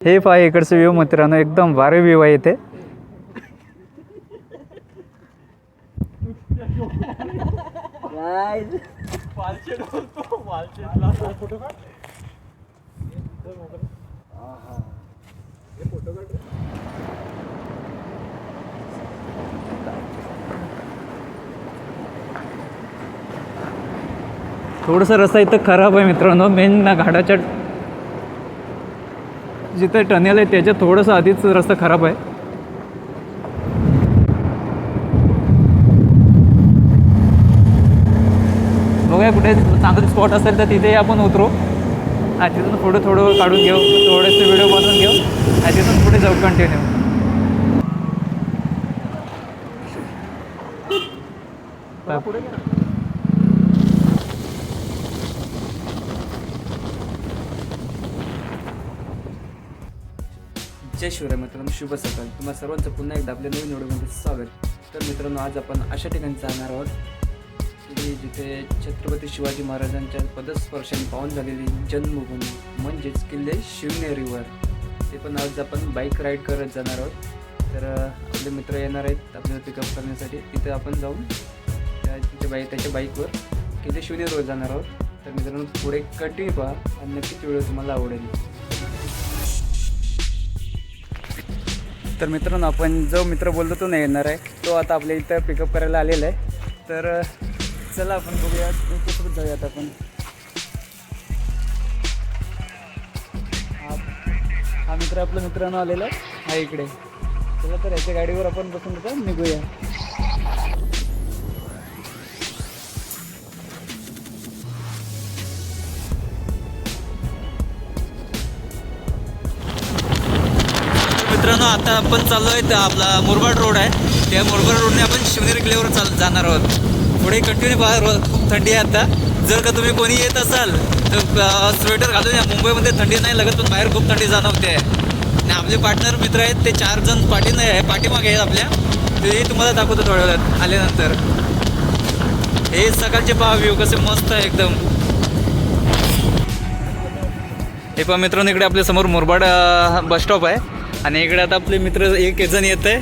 हे पहा इकडचं व्ह्यू मित्रांनो एकदम भारी व्ह्यू आहे इथे. थोडंसं रस्ता इथं खराब आहे मित्रांनो मेन ना घाटाच्या जिथे टनेल आहे त्याच्या थोडंसं आधीच रस्ता खराब आहे. बघूया कुठे चांगलं स्पॉट असेल तर तिथे आपण उतरू. आणि तिथून पुढे थोडं काढून घेऊ. थोडेसे व्हिडिओ बनवून घेऊ. आणि तिथून पुढे जाऊ कंटिन्यू जय शिवराय मित्रांनो शुभ सकाळ. तुम्हाला सर्वांचं पुन्हा एकदा आपल्या नवीन व्हिडिओमध्ये स्वागत. तर मित्रांनो आज आपण अशा ठिकाणी जाणार आहोत की जिथे छत्रपती शिवाजी महाराजांच्या पदस्पर्शाने पाहून झालेली जन्मभूमी म्हणजेच किल्ले शिवनेरीवर. ते पण आज आपण बाईक राईड करत जाणार आहोत. तर आपले मित्र येणार आहेत आपल्याला पिकअप करण्यासाठी. तिथे आपण जाऊन त्या तिच्या बाईक त्याच्या बाईकवर किल्ले शिवनेरीवर जाणार आहोत. तर मित्रांनो पुढे कंटिन्यू पहा आणि नक्कीच व्हिडिओ तुम्हाला आवडेल. तर मित्रांनो आपण जो मित्र बोलतो तो नाही येणार आहे. तो आता आपल्या इथं पिकअप करायला आलेला आहे. तर चला आपण बघूया. कुठं जाऊयात आपण. हा मित्र आपला मित्रांनो आलेला आहे. हा इकडे. चला तर याच्या गाडीवर आपण बसून आता निघूया. मित्रांनो आता आपण चाललो आहे आपला मुरबाड रोड आहे. त्या मुरबाड रोडने आपण शिवनेरी किल्ल्यावर चाल जाणार आहोत. पुढे कंटिन्यू बाहेर खूप थंडी आहे आता. जर का तुम्ही कोणी येत असाल तर स्वेटर घालून या. मुंबईमध्ये थंडी नाही लागत पण बाहेर खूप थंडी जाणवते. आणि आपले पार्टनर मित्र आहेत ते चार जण पाठी नाही आहे पाठीमागे आहेत आपल्या. तेही तुम्हाला दाखवतो थोड्या वेळात आल्यानंतर. हे सकाळचे पहा व्ह्यू कसे मस्त आहे एकदम. हे पहा मित्रांनो इकडे आपल्यासमोर मुरबाड बस स्टॉप आहे. आणि इकडे आता आपले मित्र एक जण येत आहे.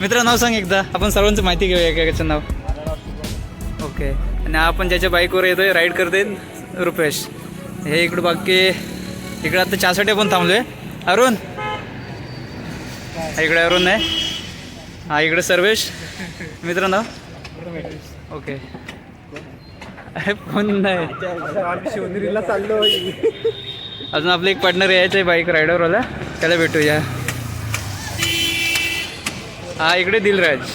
मित्र नाव सांग एकदा. आपण सर्वांची माहिती घेऊया एकाचं नाव? ओके. आणि आपण ज्याच्या बाईकवर येतोय राईड करते रुपेश. हे इकडं बाकी इकडे आता चहासाठी थांबलो थांबलोय. अरुण? हा इकडे अरुण आहे. हा इकडे सर्वेश. मित्र नाव? ओके. अरे फोन नाही. शिवनेरीला चाललो अजून आपलं एक पार्टनर यायचं आहे बाईक रायडरवाला त्याला भेटूया. हा इकडे दिलराज.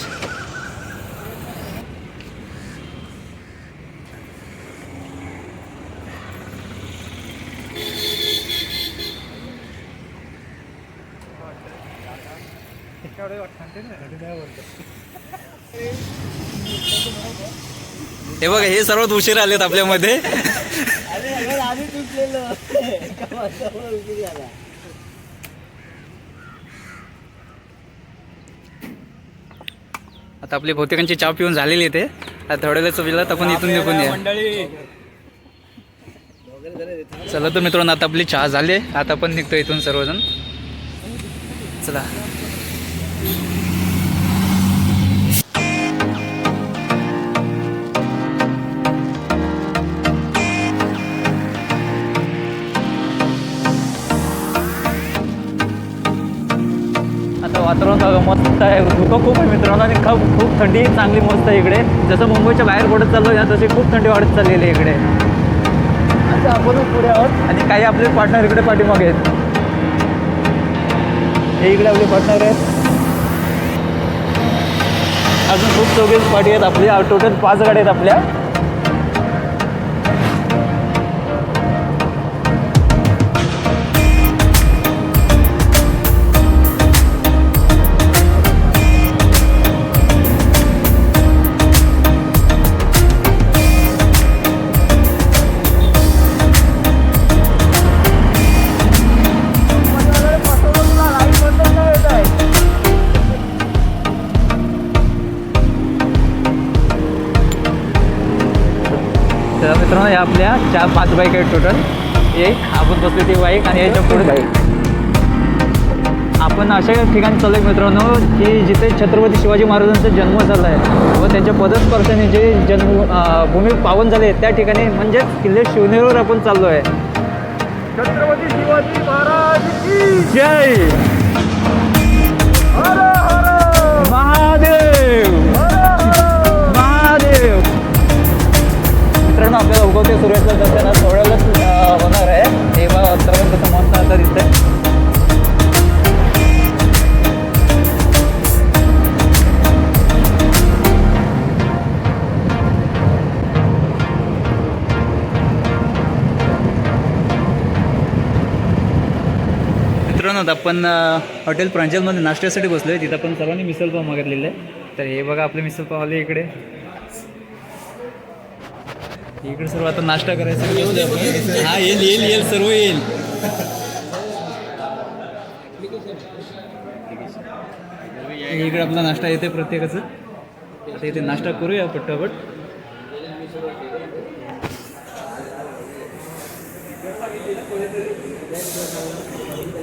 हे बघा हे सर्वात उशीर आलेत आपल्यामध्ये. आता आपली बहुतेकांची चहा पिऊन झालेली ते. आता थोड्या वेळेस वेळात आपण इथून निघून या चला तर मित्रांनो आता आपली चहा झाली आता आपण निघतो इथून सर्वजण. चला. आहे. धुकं खूप आहे मित्रांनो. आणि खूप खूप थंडी चांगली मस्त आहे इकडे. जसं मुंबईच्या बाहेर पडत चाललो ना तशी खूप थंडी वाढत चाललेली आहे इकडे. आता आपण पुढे आहोत. आणि काही आपले पार्टनर इकडे पाठीमागे आहेत. हे इकडे आपले पार्टनर आहेत. अजून खूप चौघे पाठी आहेत. आपली टोटल पाच गाड्या आहेत आपल्या. तर या आपल्या चार पाच बाईक आहेत टोटल एक आपण बसली ती बाईक आणि याच्यापुढे बाईक. आपण अशा ठिकाणी चाललो आहे मित्रांनो की जिथे छत्रपती शिवाजी महाराजांचा जन्म झाला आहे व त्यांच्या पदस्पर्शाने जे जन्म भूमी पावन झाले त्या ठिकाणी म्हणजेच किल्ले शिवनेरीवर आपण चाललो आहे छत्रपती शिवाजी महाराज जय! मित्रांनो आता आपण हॉटेल प्रांजलमध्ये नाश्त्यासाठी बसलो आहे तिथं आपण सर्वांनी मिसळ पाव मागितलेलं आहे तर हे बघा आपले मिसळ पाव आले इकडे. इकडे सर्व आता नाश्ता करायचा. हा येईल येईल येईल सर्व येईल. इकडे आपला नाश्ता येते प्रत्येकाचं. आता इथे नाश्ता करूया पट्टापट.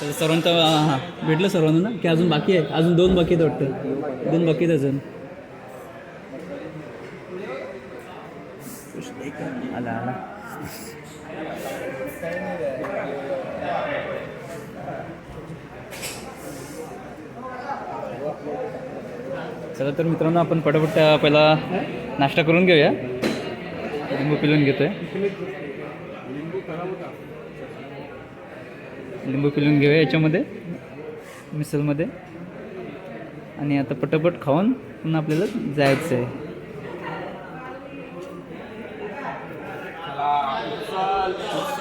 तर सर्वांचं हां भेटलं सर्वांना ना? की अजून बाकी आहे? अजून दोन बाकी आहेत वाटतं. दोन बाकी आहेत अजून. आला आला. चला तर मित्रांनो आपण पटापट पहिला नाश्ता करून घेऊया. लिंबू पिलून घेतोय. लिंबू पिलून घेऊया याच्यामध्ये मिसलमध्ये आणि आता पटापट खाऊन पुन्हा आपल्याला जायचं आहे.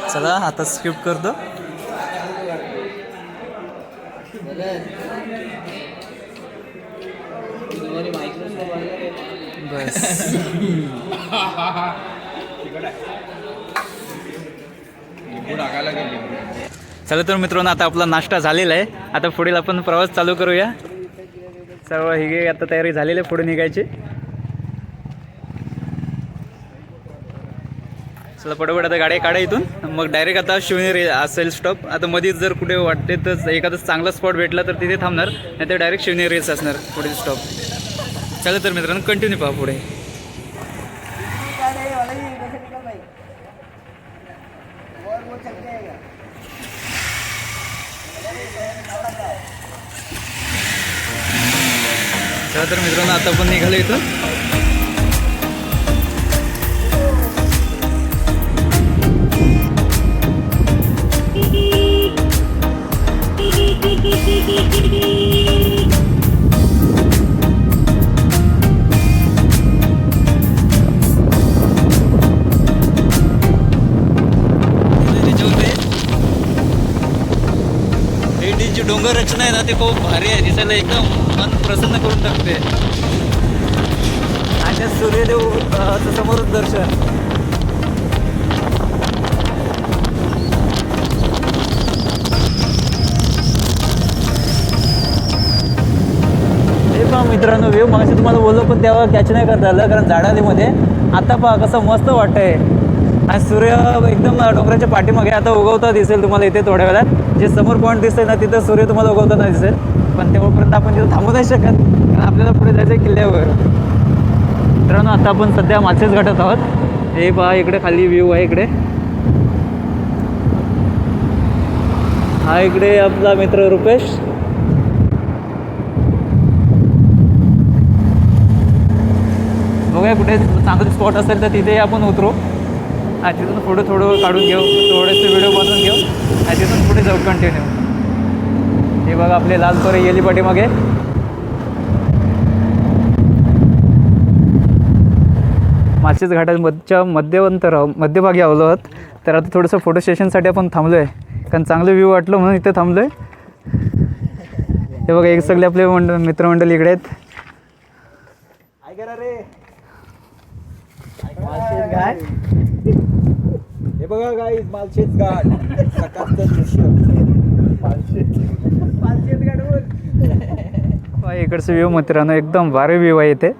चला आता स्किप करतो. बस. चला तर मित्रांनो आता आपला नाश्ता झालेला आहे. आता पुढील आपण प्रवास चालू करूया. सर्व हिगे आता तयारी झालेली आहे पुढे निघायची. चला पटापट आता गाड्या काढा इथून. मग डायरेक्ट आता शिवनेरी असेल स्टॉप आता मध्येच जर कुठे वाटते तर एखादा चांगला स्पॉट भेटला तर तिथे थांबणार. नाही तर डायरेक्ट शिवनेरीच असणार पुढील स्टॉप चला तर मित्रांनो कंटिन्यू पहा पुढे चला तर मित्रांनो आता पण निघालो इथं. डोंगर रचना आहे ना ती खूप भारी आहे. दिसायला एकदम मन प्रसन्न करून टाकते. आणि सूर्यदेव समोरच दर्शन. हे पहा मित्रांनो वेव मागाशी तुम्हाला बोललो पण तेव्हा कॅच नाही करता आलं कारण झाडालीमध्ये आता पहा कसं मस्त वाटतंय. आणि सूर्य एकदम डोंगराच्या पाठीमागे आता उगवता दिसेल तुम्हाला इथे थोड्या वेळात. जे समोर पॉईंट दिसतंय ना तिथं सूर्य तुम्हाला उगवताना दिसेल. पण तेव्हापर्यंत आपण तिथं थांबू नाही शकत. कारण आपल्याला पुढे जायचं आहे किल्ल्यावर. मित्रांनो आता आपण सध्या मासेच घाटात आहोत. हे पहा इकडे खाली व्ह्यू आहे इकडे. हा इकडे आपला मित्र रुपेश. बघूया कुठे चांगलं स्पॉट असेल तर तिथे आपण उतरू. आणि तिथून फोटो थोडं काढून घेऊ थोडेसे व्हिडिओ बनवून घेऊ. आणि तिथून पुढे जाऊ कंटिन्यू हे बघा आपले लाल तोरे गेली पाठीमागे. माचेच घाटाच्या मध्यवंतर मध्यभागी आलो आहोत. तर आता थोडंसं फोटो सेशनसाठी आपण थांबलो आहे कारण चांगलं व्ह्यू वाटलं म्हणून इथे थांबलो आहे हे बघा एक सगळे आपले मंड मित्रमंडळी इकडे आहेत. काय हे बघा गाई मालशेज घाट. सकाळचं दृश्य. इकडचं व्ह्यू मित्रांनो एकदम भारी व्ह्यू आहे इथे.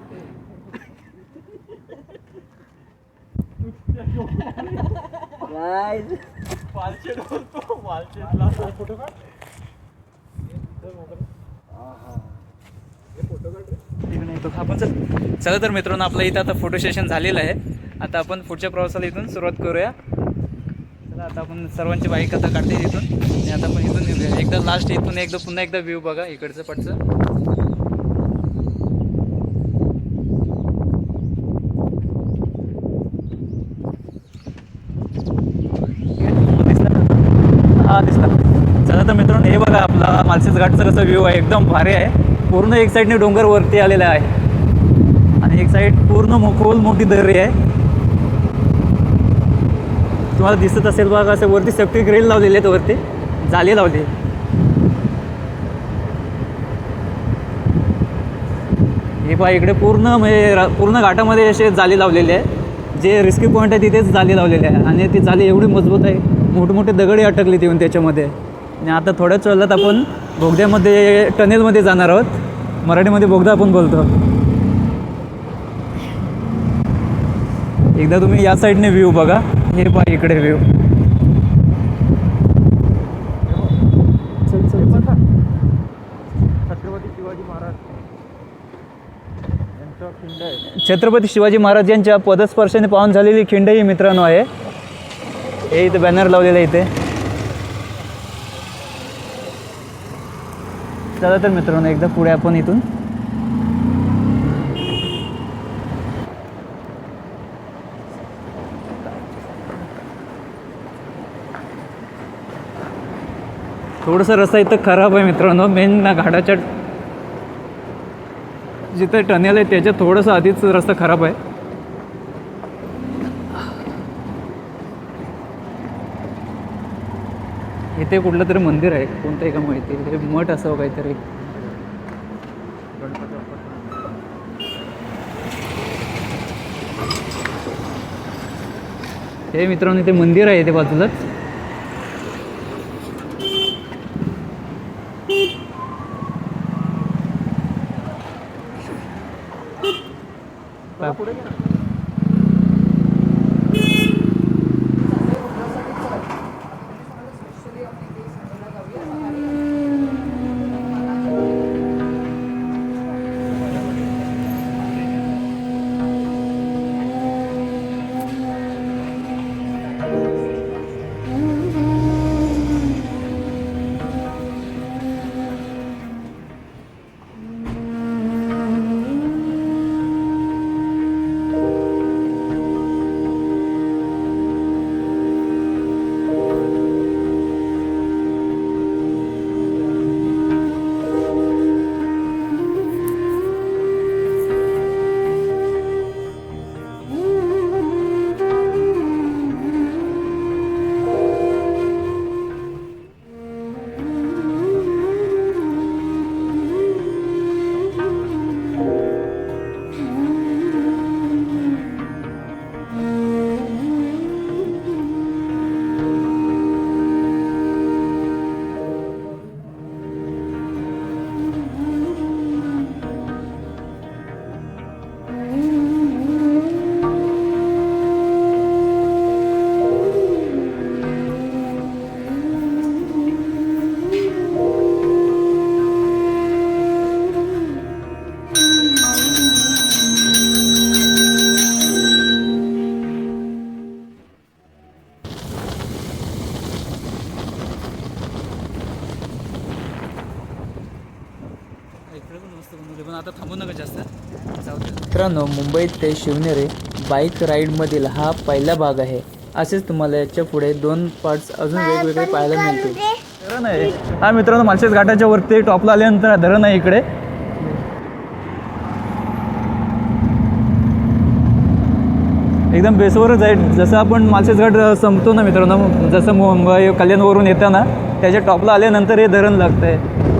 चला. तर मित्रांनो आपलं इथं आता फोटो सेशन झालेलं आहे. आता आपण पुढच्या प्रवासाला इथून सुरुवात करूया. चला आता आपण सर्वांची बाईक आता काढते इथून. आणि आता आपण इथून निघूया. एकदा लास्ट इथून एकदा पुन्हा एकदा व्ह्यू बघा इकडचं पटचं. दिसला. चला तर मित्रांनो हे बघा आपला मालसेस घाटचा कसा व्ह्यू आहे. एकदम भारी आहे. पूर्ण एक साईडने डोंगर वरती आलेला आहे. आणि एक साईड पूर्ण मो- खोल मोठी दरी आहे. तुम्हाला दिसत असेल बघा असं वरती सेफ्टी ग्रिल लावलेले आहेत वरती. जाली लावली. हे पहा इकडे पूर्ण म्हणजे पूर्ण घाटामध्ये असे जाली लावलेले आहे. जे रिस्की पॉईंट आहे तिथेच जाली लावलेली आहे. आणि ती जाली एवढी मजबूत आहे. मोठमोठे दगडे अटकली येऊन त्याच्यामध्ये. आणि आता थोड्याच वेळात आपण बोगद्यामध्ये टनेलमध्ये जाणार आहोत. मराठीमध्ये बोगदा आपण बोलतो. एकदा तुम्ही या साईडने व्ह्यू बघा. हे पहा इकडे व्ह्यू छत्रपती शिवाजी महाराज. छत्रपती शिवाजी यांच्या पदस्पर्शाने पाहून झालेली खिंड ही मित्रांनो आहे. हे इथे बॅनर लावलेलं आहे इथे. चला तर मित्रांनो एकदा पुढे आपण इथून थोडंसं रस्ता इथं खराब आहे मित्रांनो. मेन ना घाटाच्या जिथं टनेल आहे त्याच्या थोडंसं आधीच रस्ता खराब आहे. इथे कुठलं तरी मंदिर आहे. कोणतं आहे का माहिती हे मठ असावं काहीतरी. हे मित्रांनो इथे मंदिर आहे इथे बाजूलाच. आता थांबू नका जास्त. जाऊ मित्रांनो मुंबईत ते शिवनेरी बाईक राईडमधील हा पहिला भाग आहे. असेच तुम्हाला याच्यापुढे दोन पार्ट्स अजून वेगवेगळे पाहायला मिळतील. धरण आहे. हा मित्रांनो मालशेज घाटाच्या वरती टॉपला आल्यानंतर धरण आहे इकडे. एकदम बेसवरच आहे. जसं आपण मालशेज घाट संपतो ना मित्रांनो जसं मुंबई कल्याणवरून येताना त्याच्या टॉपला आल्यानंतर हे धरण लागतं आहे